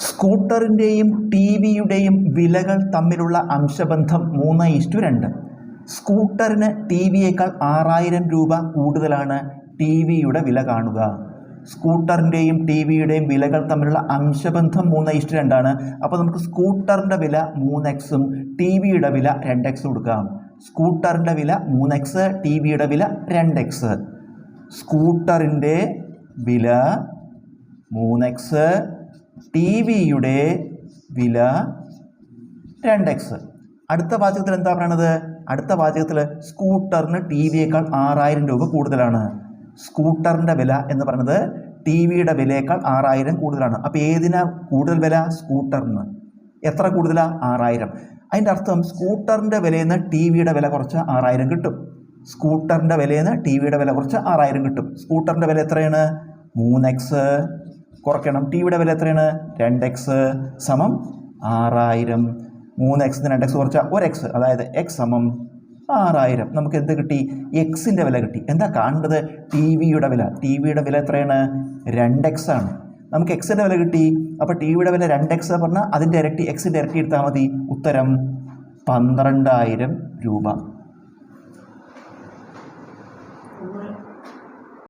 സ്കൂട്ടറിന്റെയും T വിയുടെയും വിലകൾ തമ്മിലുള്ള അംശബന്ധം മൂന്ന് ഇസ്റ്റു രണ്ട്. സ്കൂട്ടറിന് ടി വിയേക്കാൾ ആറായിരം രൂപ കൂടുതലാണ് ടി വിയുടെ വില കാണുക. സ്കൂട്ടറിന്റെയും ടി വിയുടെയും വിലകൾ തമ്മിലുള്ള അംശബന്ധം മൂന്ന് ഇഷ്ടു രണ്ടാണ്. അപ്പോൾ നമുക്ക് സ്കൂട്ടറിന്റെ വില മൂന്ന് എക്സും ടി വിയുടെ വില രണ്ട് എക്സ് കൊടുക്കാം. സ്കൂട്ടറിന്റെ വില മൂന്ന് എക്സ് ടി വിയുടെ വില രണ്ട് എക്സ്. സ്കൂട്ടറിന്റെ വില മൂന്ന് എക്സ് ടി വിയുടെ വില രണ്ട് എക്സ് അടുത്ത വാചകത്തിൽ എന്താ പറയണത്? അടുത്ത വാചകത്തിൽ സ്കൂട്ടറിന് ടി വിയേക്കാൾ ആറായിരം രൂപ കൂടുതലാണ്. സ്കൂട്ടറിന്റെ വില എന്ന് പറയുന്നത് ടി വിയുടെ വിലയേക്കാൾ ആറായിരം കൂടുതലാണ്. അപ്പോൾ ഏതിനാ കൂടുതൽ വില? സ്കൂട്ടറിന്. എത്ര കൂടുതലാണ് ആറായിരം. അതിന്റെ അർത്ഥം സ്കൂട്ടറിന്റെ വിലയിൽ നിന്ന് ടി വിയുടെ വില കുറച്ച് ആറായിരം കിട്ടും. സ്കൂട്ടറിന്റെ വിലയിൽ നിന്ന് ടി വിയുടെ വില കുറച്ച് ആറായിരം കിട്ടും. സ്കൂട്ടറിന്റെ വില എത്രയാണ്? മൂന്ന് എക്സ് കുറയ്ക്കണം. ടിയുടെ വില എത്രയാണ്? രണ്ട് എക്സ് സമം ആറായിരം. മൂന്ന് എക്സ് രണ്ട് എക്സ് കുറച്ചാൽ ഒരു എക്സ് അതായത് എക്സ് സമം ആറായിരം. നമുക്ക് എന്ത് കിട്ടി? എക്സിന്റെ വില കിട്ടി. എന്താ കാണേണ്ടത്? ടി വിയുടെ വില. ടി വിയുടെ വില എത്രയാണ്? രണ്ട് എക്സ് ആണ്. നമുക്ക് എക്സിന്റെ വില കിട്ടി. അപ്പോൾ ടി വിയുടെ വില രണ്ട് എക്സ് പറഞ്ഞാൽ അതിന്റെ ഇരട്ടി എക്സിന്റെ ഇരട്ടി എടുത്താൽ മതി. ഉത്തരം പന്ത്രണ്ടായിരം രൂപ.